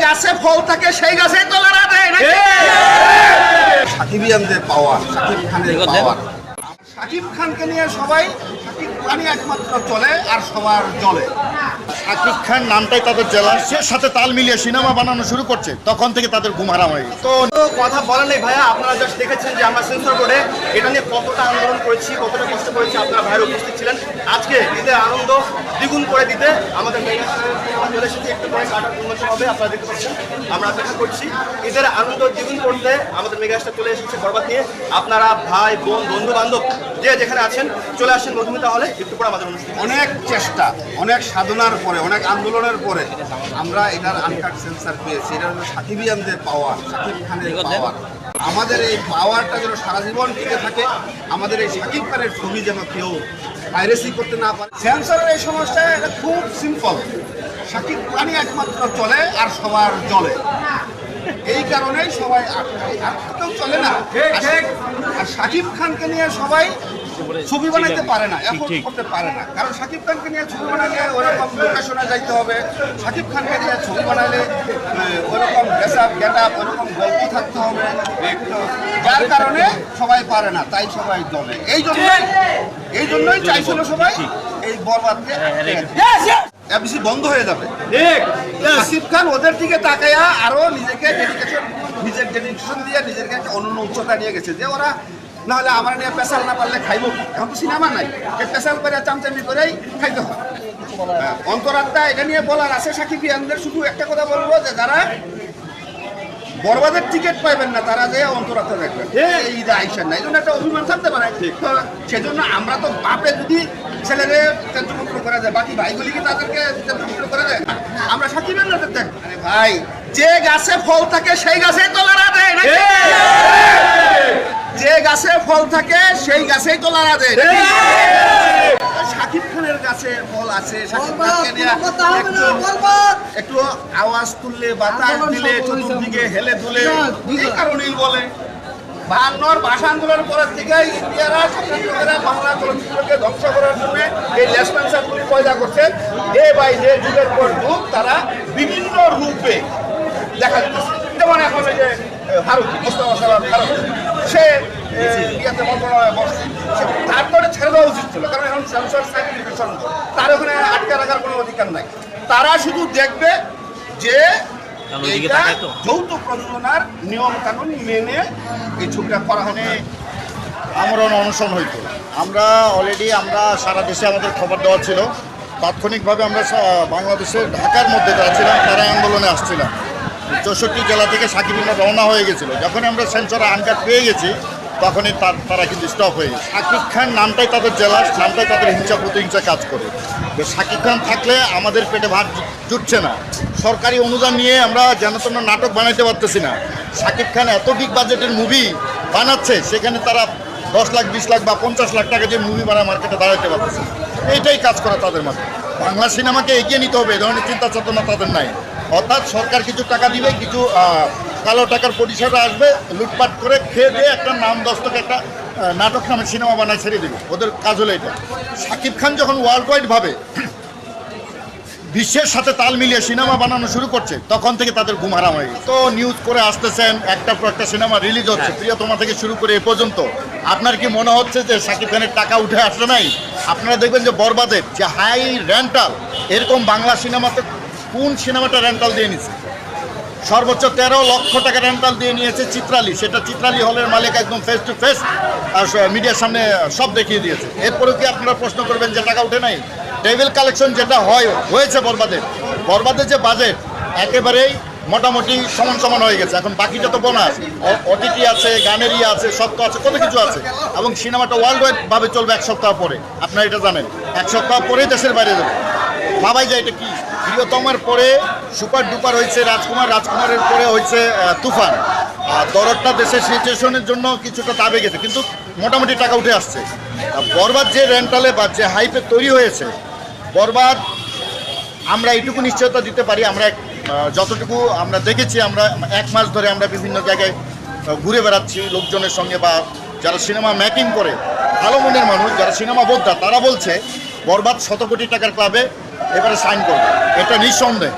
গাছে ফল থাকে সেই গাছেই তোলা দেয় নাকি? সাকিবিয়ানদের পাওয়ার সাকিব খানের পাওয়ার সাকিব খানকে নিয়ে সবাই সাকিব খানই একমাত্র চলে আর সবার চলে শাকিব খান নামটাই তাদের জেলা সে সাথে তাল মিলিয়ে সিনেমা বানানো শুরু করছে তখন থেকে তাদের ঘুম হারাম হয়ে গেছে। তো কথা বলা নেই ভাইয়া আপনারা জাস্ট দেখেছেন যে আমরা সেন্সর বোর্ডে এটা নিয়ে কতটা আন্দোলন করেছি কতটা কষ্ট করেছি আপনারা ভাইয়ের উপস্থিত ছিলেন। আজকে ঈদের আনন্দ দ্বিগুণ করে দিতে আমাদের চলে এসেছে একটু পরে কাটার উন্নত হবে আপনারা দেখতে পাচ্ছেন। আমরা অপেক্ষা করছি ঈদের আনন্দ দ্বিগুণ করতে আমাদের মেগা চলে এসেছে বরবাদ নিয়ে। আপনারা ভাই বোন বন্ধু বান্ধব যে যেখানে আছেন চলে আসেন মধুমিতা হলে একটু পরে আমাদের অনুষ্ঠান। অনেক চেষ্টা অনেক সাধনার পরে অনেক আন্দোলনের পরে আমরা এটার আনকাট সেন্সার পেয়েছি। এটা হলো সাকিবিয়ানদের পাওয়ার সাকিব খানের পাওয়ার আমাদের এই পাওয়ারটা যেন সারা জীবন টিকে থাকে আমাদের এই সাকিব খানের ছবি যেন কেউ পাইরেসি করতে না পারে। সেন্সরের এই সমস্যা এটা খুব সিম্পল সাকিব খানই একমাত্র চলে আর সবার চলে এই কারণেই সবাই আটকায়। চলে না আর- আর সাকিব খানকে নিয়ে সবাই ছবি বানাইতে পারে না এফোর্ড করতে পারে না কারণ সাকিব খানকে নিয়ে ছবি বানালে ওরকম লোকেশনে যাইতে হবে সাকিব খানকে নিয়ে ছবি বানালে ওরকম ড্রেস আপ গেট আপ ওরকম গল্প থাকতে হবে যার কারণে সবাই পারে না তাই সবাই দলে এই জন্যই এই জন্যই চাইছিল সবাই এই বরবাদকে এফবিসি বন্ধ হয়ে যাবে আসিফ খান ওদের দিকে তাকাইয়া আরও নিজেকে ডেডিকেশন নিজের ডেডিকেশন দিয়ে নিজেকে একটা অন্য উচ্চতা নিয়ে গেছে। যে ওরা না হলে আমার নিয়ে পেশাল না পারলে খাইব এখন তো সিনেমা নাই। পেশাল করে চামচামি করেই খাইতে হয় হ্যাঁ, অন্তরাত্মা এটা নিয়ে বলার আছে সাকিব ইয়ানদের শুধু একটা কথা বলব যে যারা বরবাদের টিকিট পাইবেন না তারা যে অন্তরাত্মা দেখবেন এই ঈদে আইসেন না এই জন্য একটা অভিমান থাকতে পারে। তো সেজন্য আমরা তো বাপে যদি ছেলেরে চন্দ্রমুক্ত করা যায় বাকি ভাইগুলি কি তাদেরকে চন্দ্রমুক্ত করে দেয়? আমরা সাকিবের না দেখ। আরে ভাই যে গাছে ফল থাকে সেই গাছেই তো লড়া দেয় নাকি? যে গাছে ফল থাকে সেই গাছেই তো লড়া দেয়? শাকিব খানের গাছে ফল আছে শাকিব খানকে নিয়ে একটু একটু আওয়াজ তুললে বাতাস দিলে চতুর্দিকে হেলে দুলে এই কারণেই বলে। বাহান্নর ভাষা আন্দোলন করার থেকে ইন্ডিয়ারা বাংলা চলচ্চিত্রকে ধ্বংস করার জন্য এই লেসপেন্সারগুলি পয়দা করছে। ডে বাই ডে যুগের পর যুগ তারা বিভিন্ন রূপে দেখা যাচ্ছে যেমন এখন এই যে ভারত মোস্তফা সালাম ভারত। সে ইয়াতে মন্ত্রণালয়ে বসছে সে- তার তো ছেড়ে দেওয়া উচিত ছিল কারণ এখন সেন্সর সার্টিফিকেশন তার ওখানে আটকে রাখার কোনো অধিকার নাই। তারা শুধু দেখবে যে এইটা যৌথ প্রযোজনার নিয়ম কানুন মেনে এই ছবিটা করা হবে আমরণ অনশন হইতো। আমরা অলরেডি আমরা সারা দেশে আমাদের খবর দেওয়া ছিল। তাৎক্ষণিকভাবে আমরা বাংলাদেশের ঢাকার মধ্যে যাচ্ছিলাম তারা আন্দোলনে আসছিলাম। চৌষট্টি জেলা থেকে সাকিবিনা রওনা হয়ে গেছিল। যখন আমরা সেন্সর আনকাট পেয়ে গেছি, তখনই তার তারা কিন্তু স্টপ হয়ে গেছে। শাকিব খান নামটাই তাদের জেলা, নামটাই তাদের হিংসা প্রতিহিংসা কাজ করে। তো শাকিব খান থাকলে আমাদের পেটে ভাত জুটছে না। সরকারি অনুদান নিয়ে আমরা যেন নাটক বানাইতে পারতেছি না। শাকিব খান এত বিগ বাজেটের মুভি বানাচ্ছে, সেখানে তারা দশ লাখ, বিশ লাখ বা পঞ্চাশ লাখ টাকা দিয়ে মুভি বানায় মার্কেটে দাঁড়াতে পারতেছে। এইটাই কাজ করা তাদের মাঝে। বাংলা সিনেমাকে এগিয়ে নিতে হবে, এই ধরনের চিন্তা চেতনা তাদের নাই। অর্থাৎ সরকার কিছু টাকা দিবে কিছু কালো টাকার পরিষেবা আসবে লুটপাট করে খেয়ে দিয়ে একটা নাম দস্তক একটা নাটক নামে সিনেমা বানায় ছেড়ে দেবে। ওদের কাজ হলো এটা। শাকিব খান যখন ওয়ার্ল্ড ওয়াইড ভাবে বিশ্বের সাথে তাল মিলিয়ে সিনেমা বানানো শুরু করছে তখন থেকে তাদের ঘুম হারাম হয়ে গেছে। তো নিউজ করে আসতেছেন একটা পর একটা সিনেমা রিলিজ হচ্ছে প্রিয়তমা থেকে শুরু করে এ পর্যন্ত। আপনার কি মনে হচ্ছে যে শাকিব খানের টাকা উঠে আসলে নাই? আপনারা দেখবেন যে বরবাদের যে হাই রেন্টাল এরকম বাংলা সিনেমাতে কোন সিনেমাটা রেন্টাল দিয়ে নিচ্ছে সর্বোচ্চ তেরো লক্ষ টাকা রেন্টাল দিয়ে নিয়েছে চিত্রালি। সেটা চিত্রালি হলের মালিক একদম ফেস টু ফেস মিডিয়ার সামনে সব দেখিয়ে দিয়েছে। এরপরেও কি আপনারা প্রশ্ন করবেন যে টাকা উঠে নাই? টেবিল কালেকশন যেটা হয়, হয়েছে বরবাদের বরবাদের যে বাজেট একেবারেই মোটামুটি সমান সমান হয়ে গেছে। এখন বাকি যত বোনাস ওটিটি আছে, গানেরই আছে, সব তো আছে, কত কিছু আছে। এবং সিনেমাটা ওয়ার্ল্ড ওয়াইড ভাবে চলবে এক সপ্তাহ পরে। আপনারা এটা জানেন। এক সপ্তাহ পরেই দেশের বাইরে যাবে। ভাবাই যায় এটা কি? প্রিয়তমের পরে সুপার ডুপার হয়েছে রাজকুমার, রাজকুমারের পরে হয়েছে তুফান। আর দরদটা দেশের সিচুয়েশনের জন্য কিছুটা দাবে গেছে, কিন্তু মোটামুটি টাকা উঠে আসছে। বরবাদ যে রেন্টালে বা যে হাইপে তৈরি হয়েছে, বরবাদ আমরা এইটুকু নিশ্চয়তা দিতে পারি, আমরা যতটুকু আমরা দেখেছি, আমরা এক মাস ধরে আমরা বিভিন্ন জায়গায় ঘুরে বেড়াচ্ছি লোকজনের সঙ্গে বা যারা সিনেমা মেকিং করে, ভালো মনের মানুষ, যারা সিনেমা বোদ্ধা, তারা বলছে, বরবাদ শত কোটি টাকার ক্লাবে এবারে সাইন করবে। এটা নিঃসন্দেহ।